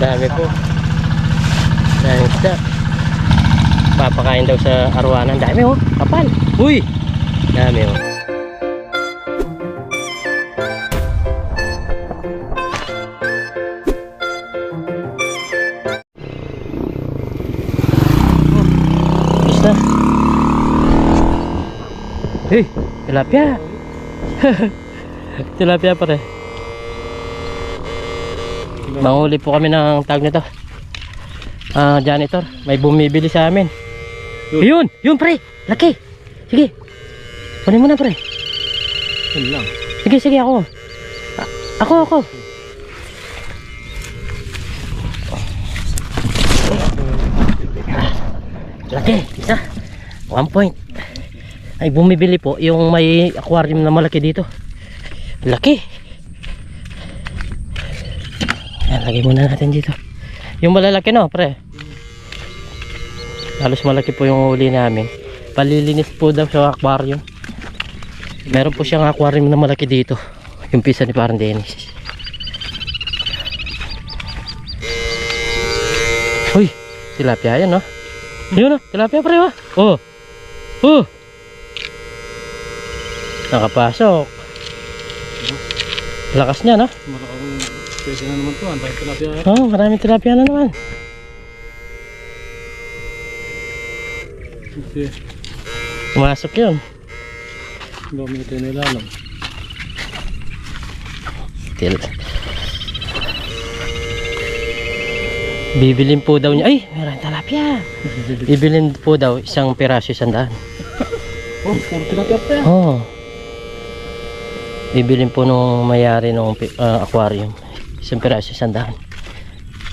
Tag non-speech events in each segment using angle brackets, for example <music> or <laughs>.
dami po. Dami isda. Papakain daw sa arwanan. Dami oh. Kapal. Uy! Dami oh. Na. Hey, tilapia. <laughs> tilapia pare. Manghuli po kami ng tag nito. Ah, janitor, may bumibili sa amin. Yun, yun pre, laki. Sige. Kunin mo na pre. Yun lang. Sige, sige ako. A- ako, ako. Laki, isa. One point. Ay, bumibili po yung may aquarium na malaki dito. Laki. Yan, lagay muna natin dito. Yung malalaki no, pre. Halos malaki po yung huli namin. Palilinis po daw sa aquarium. Meron po siyang aquarium na malaki dito. Yung pisa ni parang Dennis. Uy, tilapia yan no. Yun no, tilapia pre ba? Oh. Oh. Nakapasok. Lakas niya no. Malaking pwede na naman to. Ang dahil tilapia. Oh, maraming tilapia na naman. Okay. Pumasok yun. Dami ito yung nilalang. Til. Bibilin po daw niya. Ay, meron tilapia. Bibilin po daw isang piraso isang daan. Oh, puro tilapia pa yan. Oo. Oh. Bibilin po nung mayari nung pi- ah, aquarium. Isang piraso isang daan.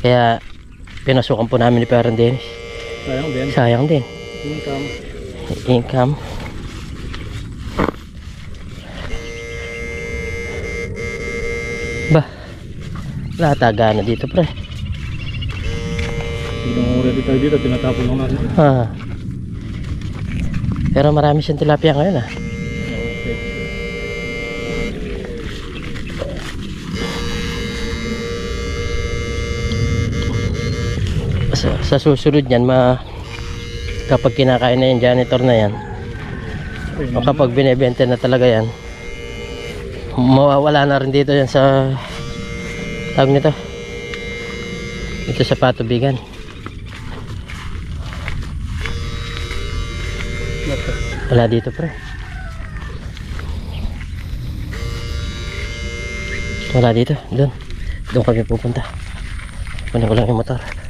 Kaya pinasukan po namin ni Parang Dennis. Sayang din. Sayang din. Tama. Income. Ba, lataga na dito pre. Ready tayo dito. Tinatapon lang natin. Ha. Pero marami siyang tilapia ngayon ah. Sa, susunod yan, ma, kapag kinakain na yung janitor na yan, o kapag binebenta na talaga yan, mawawala na rin dito yan sa tawag nito. Ito sa patubigan. Wala dito pre. Wala dito. Doon. Doon kami pupunta. Kunin ko lang yung motor.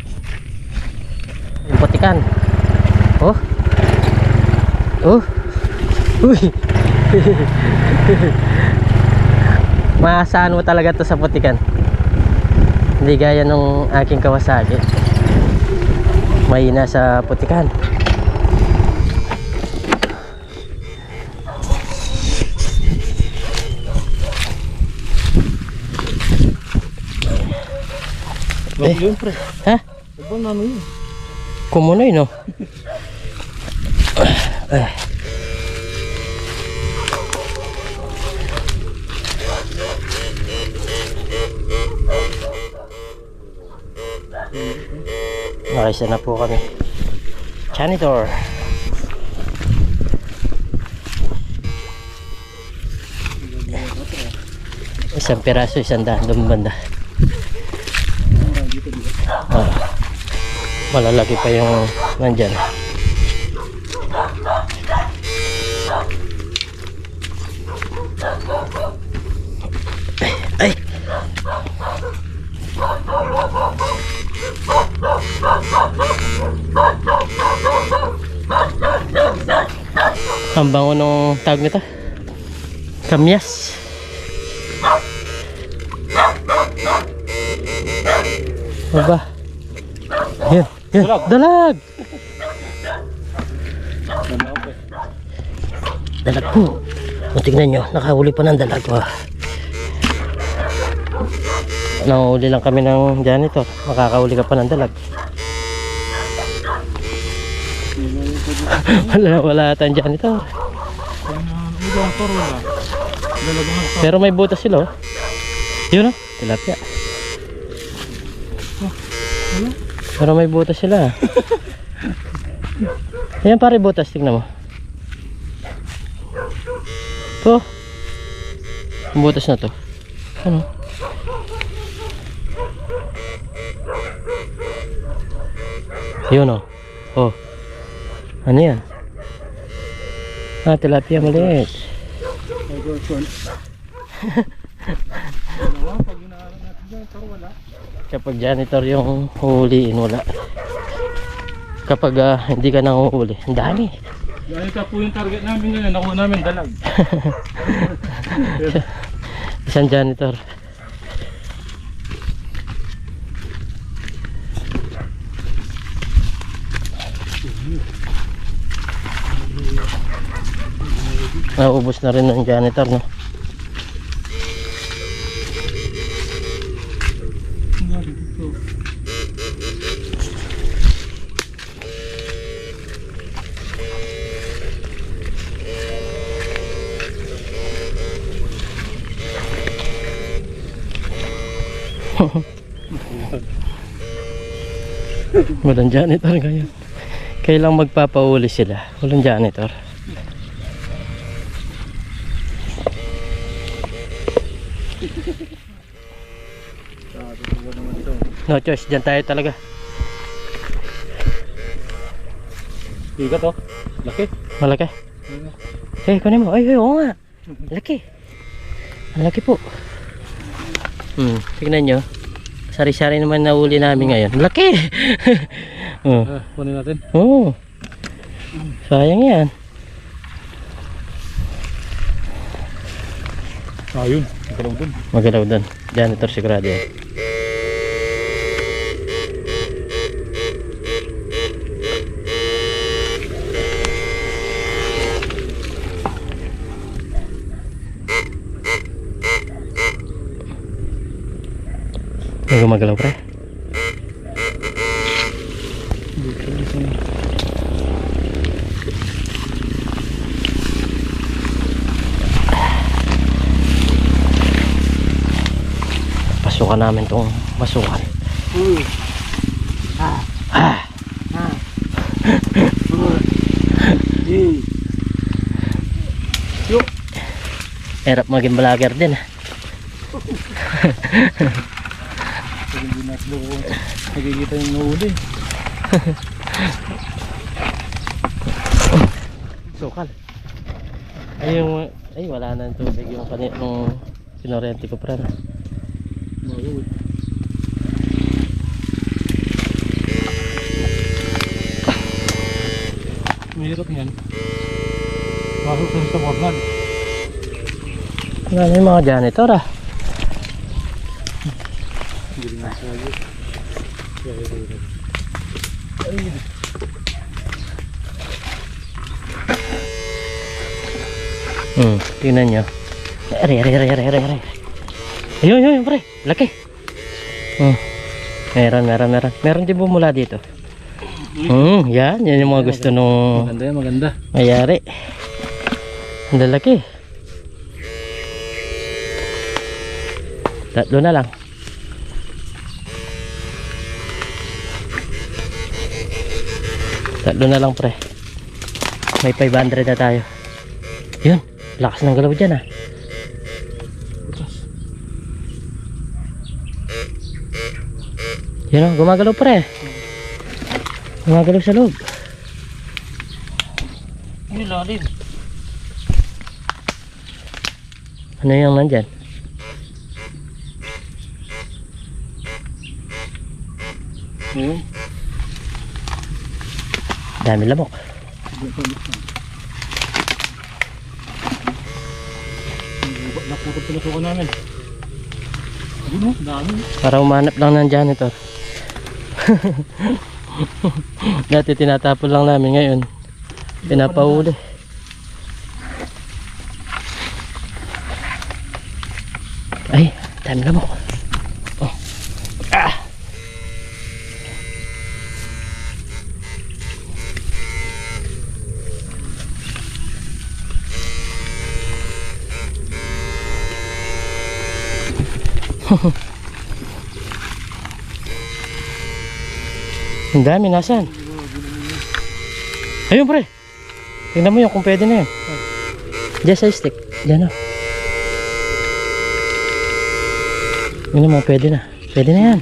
Yung patikan. Oh. Oh. Uy. <laughs> Maasahan mo talaga to sa putikan. Hindi gaya nung aking Kawasaki. Mahina sa putikan. Pre. Ha? Ano yun. Kumunoy no? Eh. Nakaisa na po kami. Janitor. Isang piraso, isang daan, doon Malalaki pa yung nandyan. Ay! Ang bango nung tawag nito. Kamyas. Aba. Yan, yan. Dalag. Dalag. Dalag po. Kung tingnan nyo, nakahuli pa ng dalag. Oh. Nahuli lang kami ng janitor. Makakahuli ka pa ng dalag. <laughs> wala, wala tayong janitor. Pero may butas sila oh. Yun oh, tilapia. Pero may butas sila. Ayan pare butas, tignan mo. To. Ang butas na to. Ano? Yun oh. Oh. Ano yan? Ah, tilapia maliit. <laughs> May version. Ano, pag pero wala. Kapag janitor yung huliin, wala. Kapag ah, hindi ka nanguhuli, ang dami. Dahil ka po yung target namin ngayon, nakuha namin dalag. <laughs> Isang janitor. Naubos na rin ng janitor, no? Walang janitor ngayon. Kailang magpapauli sila. Walang janitor. No choice, dyan tayo talaga. Ikat oh. Laki. Malaki. Eh, kunin mo. Ay, ay, oo nga. Laki. Laki po. Hmm, tignan nyo. Sari-sari naman na uli namin ngayon. Laki! <laughs> oh. Kunin natin. Oo. Sayang yan. Ayun. Galaw dun. Magalaw doon. Janitor sigurado yan. Gumagalaw pre. Pasukan namin tong masukan. Hirap maging vlogger din. <laughs> natin loko, nakikita yung nahuli. <laughs> Sukal. Ay, yung, ay wala na ang tubig yung kanina nung pinorente ko rin. Mahul. Mahirap yan. Pasok sa sa bornal. Wala na yung mga janitor ah. Hindi rin nasabi. Hmm, tingnan nyo. Are, are, are, are, are, are. Ayun, ayun, pre. Laki. Hmm. Meron, meron, meron. Meron din bumula dito. Hmm, yan. Yan yung mga gusto nung Maganda yan, maganda. mayari. Ang lalaki. Tatlo na lang. Tatlo na lang pre. May 500 na tayo. Yun. Lakas ng galaw dyan ah. Yun o, gumagalaw pre. Gumagalaw sa loob. Hindi lalim. Ano yung nandyan? Hmm. Dami lamok. Nakukot pinasukan namin. Yun o, dami. Para umanap lang ng janitor. <laughs> Dati tinatapon lang namin ngayon. Pinapahuli. Ay, dami lamok. Ang dami, nasaan? Ayun pre. Tingnan mo yun kung pwede na yun. Diyan sa stick. Diyan o. Tingnan mo, pwede na. Pwede na yan.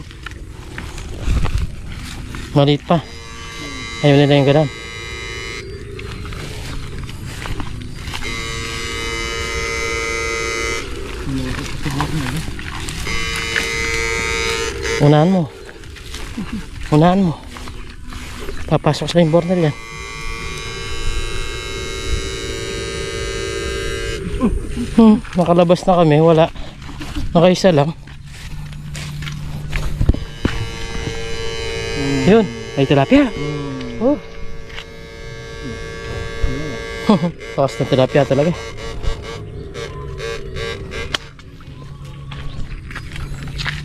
Maliit pa. Ayaw nila yung ganun. Unahan mo. Unahan mo. Papasok sa bornel yan. Hmm, nakalabas na kami, wala. Nakaisa lang. Yun, may tilapia. Oh. <laughs> Takas na tilapia talaga.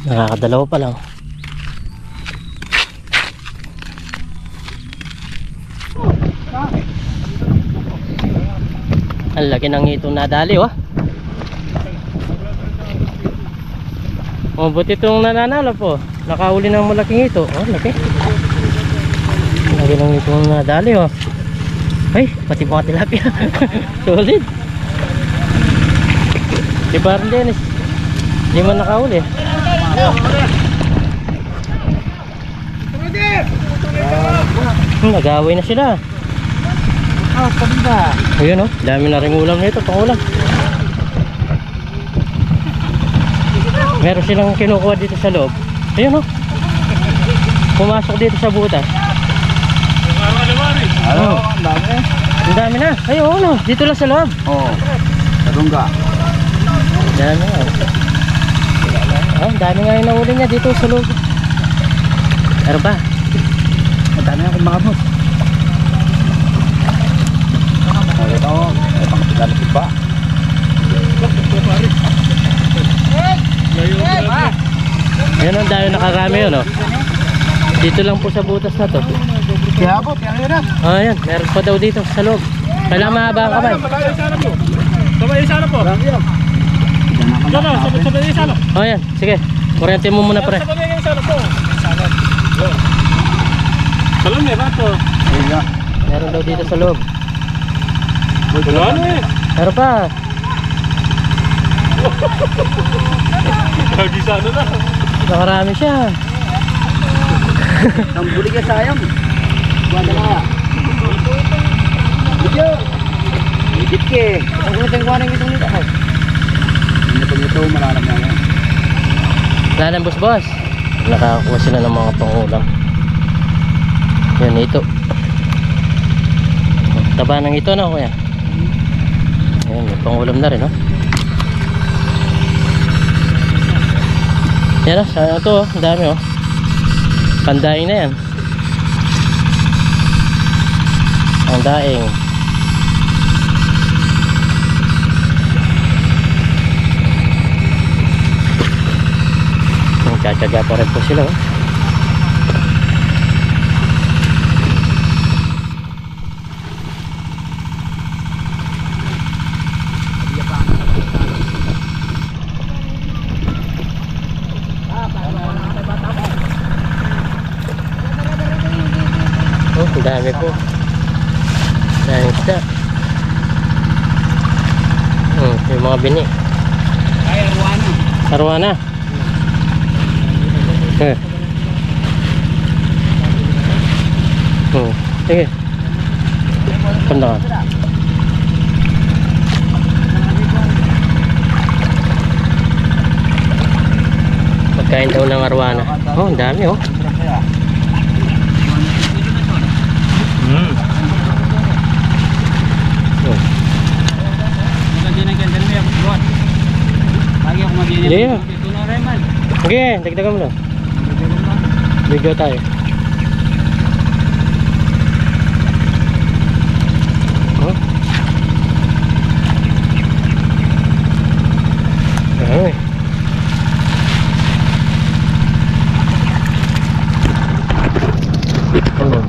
Nakakadalawa pa lang. Ang laki ng itong nadali, oh. Oh, buti itong nananalo po. Nakahuli ng malaking ito. Oh, laki. Laki ng itong nadali, oh. Ay, pati mga tilapia. <laughs> Solid. Si Baron Dennis. Hindi man nakahuli. Hmm, nag-away na sila. Ah, pagda. Ayun oh, dami na rin ulam nito, pang ulam. Meron silang kinukuha dito sa loob. Ayun oh. Pumasok dito sa butas. Ano? Ang dami. Ang dami na. Ayun oh, no. dito lang sa loob. Oo. Sarungga. Dami na. Oh, ang dami nga yung nahuli niya dito sa loob. Meron pa. Ang dami akong mga boss. Ito, pangkilalapit pa. Ayun ang dami nakarami yun oh. Dito lang po sa butas na to. Kaya po, kaya yun Ah, yan. Meron pa daw dito sa loob. Kailangan mahaba ang kamay. Sabay sana po. Marami yan. Ano, sabay sabay sana. Oh, yan. Sige. Kuryente mo muna pre. Sabay yung sana po. Salam niya ba to? Ayun nga. Meron daw dito sa loob. Wala na eh. Meron pa. Lagi sana na. Nakarami siya. Ang buli ka sayang. Buwan na. Video. Edit ke. Ang kulit ang kuwanan itong nito. Hindi pag ito malalam na yan. Wala ng boss boss. Nakakuha sila ng mga pangulam. Yan ito. Taba ng ito na kuya. Yan, may pangulam na rin oh. Yan oh, sa ito oh, ang dami oh. Pandaing na yan. Ang daing. Nagtsatsaga pa rin po sila. Oh, ang dami po. Dami isda. Hmm, yung mga bini. Ay, Arwana. Arwana. Eh. Hmm, sige. Panda ka. Pagkain daw ng arwana. Oh, ang dami oh. Hmm. oh. Maganda na ganda mo yung buwan. Lagi ako mag-inip. Hindi man. Sige, dagdagan mo na. Video tayo. Oh. Ay. Ano?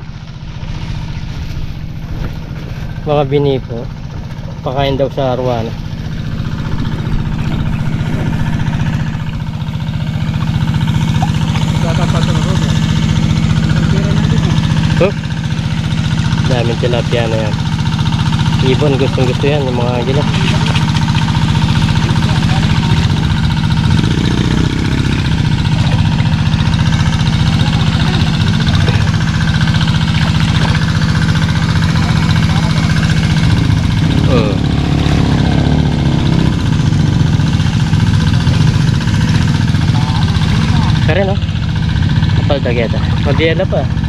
Mga bini po. Pakain daw sa arwana. Natin eh. tilapia na yan. Ibon, gustong gusto yan, yung mga agila. Hmm. Kare no? Kapal dageta. Magdiela pa.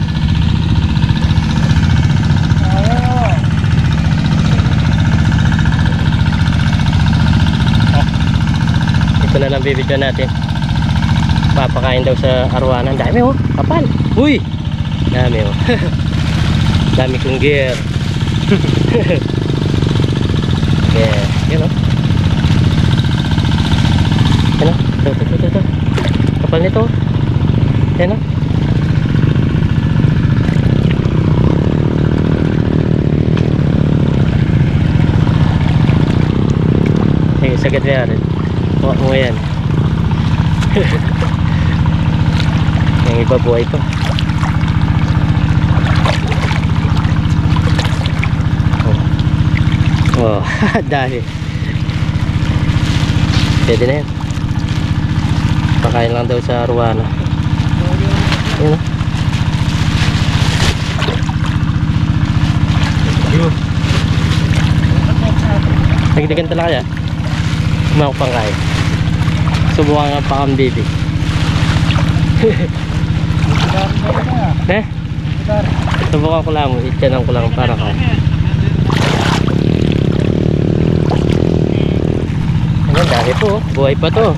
Ito na lang bibidyo natin. Papakain daw sa arwanan. Dami oh, kapal. Uy! Dami oh. <laughs> Dami kong gear. <laughs> yeah, yun oh. Yan oh. Ito, ito, ito, ito. Kapal nito. oh. Yan oh. Sige, sagad na yan. Huwag mo yan. Yung iba buhay pa. Oh, oh <laughs> dahil. Pwede na yan. Pakain lang daw sa arwana. Yun. Yun. Nagdigan talaga kaya? Kumako pang kaya. Subukan nga pa kang baby. eh? Subukan ko lang. Ityanan ko lang para kaya. Ayan, dami po. oh. Buhay pa to.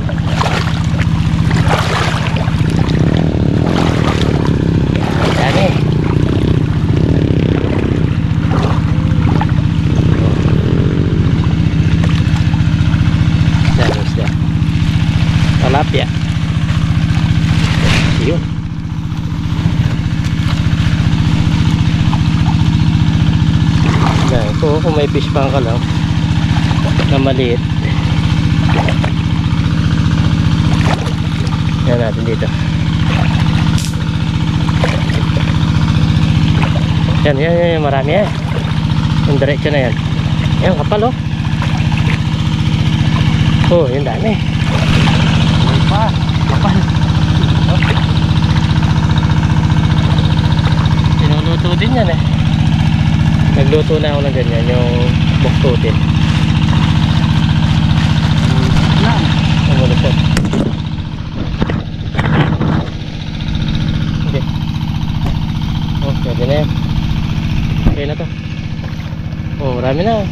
Dami. Dami isda. Talapia. Yun. Po. Kung may fish pang ka lang na maliit. Yan natin dito. Yan, yan, yan, marami yan. Yung diretso na yan. Yan, kapal oh. Oh, yung dami. Pa, kapal. Sinuluto din yan eh. Nagluto na ako ng ganyan, yung buktutin. Ang malusot. Okay. Oh, pwede na yan. Okay na to. Oh, marami na.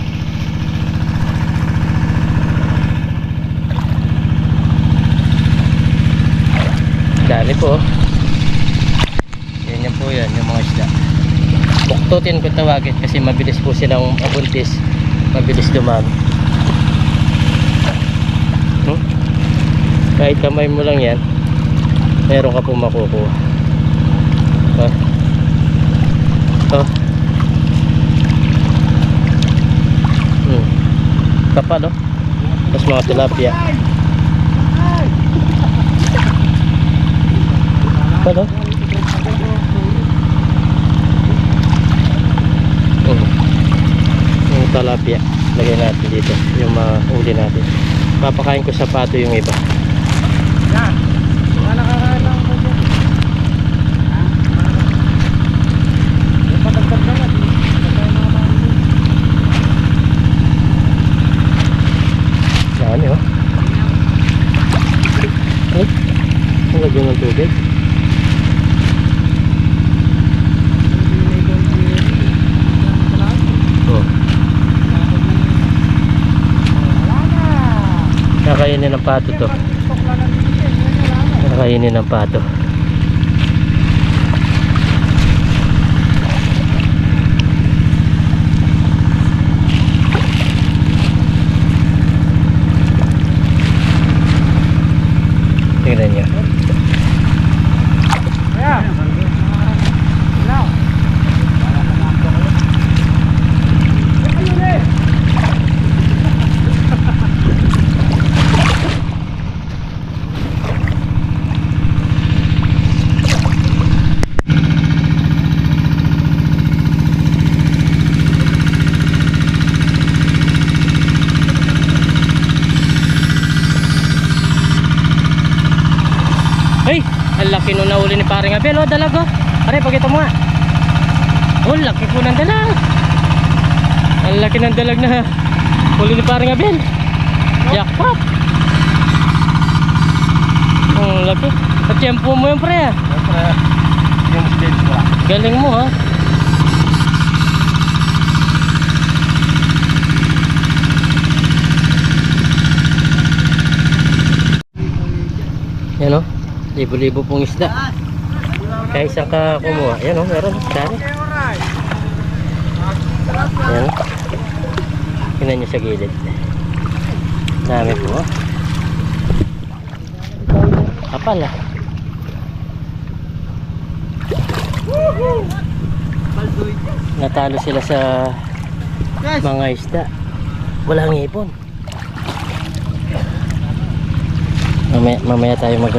Dami po. oh. Yan yan po yan, yung mga isda. Buktutin ko tawagin kasi mabilis po silang abuntis. Mabilis dumami. Hmm? kahit kamay mo lang yan meron ka po makukuha oh. Oh. Hmm. kapal oh tapos mga tilapia kapal oh yung tilapia lagay natin dito yung mga uli natin papakain ko sa pato yung iba Yan. Mga Dami oh. Ay, ang lagyan ng tubig. Oh, Wala na. Kakainin ng pato to. Pag-tiktok lang ang bibigyan, yun wala na. Kakainin ng pato. Tingnan niyo. Ayan. Ilaw. Ayun eh. nahuli ni paring Abel. Oh, dalag oh. Pare, pakita mo nga. Oh, laki po ng dalag. Ang laki ng dalag na huli ni paring Abel. Jackpot. Ang laki. At tiyempo mo yun, pre. Siyempre, yung stage lang. Galing mo, ha? Yan, oh. Libo-libo pong isda. Kaya isang ka kumuha. Yan, oh. Meron. Dami. Yan. Tingnan nyo sa gilid. Dami po, oh. Kapal, ah. Natalo sila sa mga isda. Walang ipon. Mamaya, mamaya tayo mag